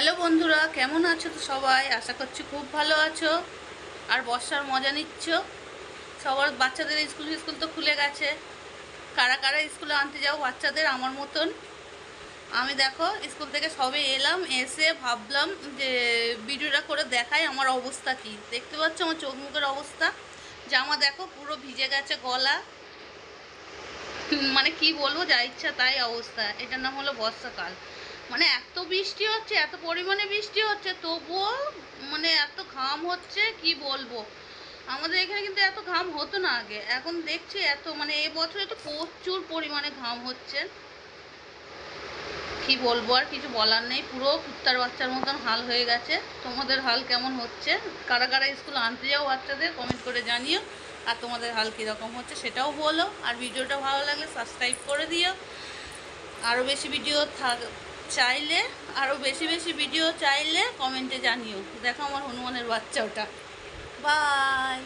Hello বন্ধুরা, কেমন আছো তো সবাই? আশা করছি খুব ভালো আছো আর বর্ষার মজা নিচ্ছ। সবার বাচ্চাদের স্কুল স্কুল তো খুলে গেছে। কারা কারা স্কুলে আনতে যাও বাচ্চাদের আমার মতন? আমি দেখো, স্কুল থেকে সবে এলাম, এসে ভাবলাম যে ভিডিওটা করে দেখাই আমার অবস্থা কি। দেখতে পাচ্ছ আমার চোখ মুখের অবস্থা? জামা দেখো, পুরো ভিজে গেছে গলা। মানে কি বলব, যা ইচ্ছা তাই অবস্থা। এটার নাম হলো বর্ষাকাল। মানে এত বৃষ্টি হচ্ছে, এত পরিমাণে বৃষ্টি হচ্ছে, তবুও মানে এত ঘাম হচ্ছে, কি বলব? আমাদের এখানে কিন্তু এত ঘাম হতো না আগে। এখন দেখছি এত মানে এ বছরে তো প্রচুর পরিমাণে ঘাম হচ্ছে। কি বলব আর কিছু বলার নেই, পুরো কুত্তার বাচ্চার মতন হাল হয়ে গেছে। তোমাদের হাল কেমন হচ্ছে? কারা কারা স্কুল আনতে যাও বাচ্চাদের কমেন্ট করে জানিও। আর তোমাদের হাল কীরকম হচ্ছে সেটাও বলো। আর ভিডিওটা ভালো লাগলে সাবস্ক্রাইব করে দিও। আরও বেশি ভিডিও থাক চাইলে আরও বেশি বেশি ভিডিও চাইলে কমেন্টে জানিও। দেখো আমার হনুমানের বাচ্চা ওটা। বাই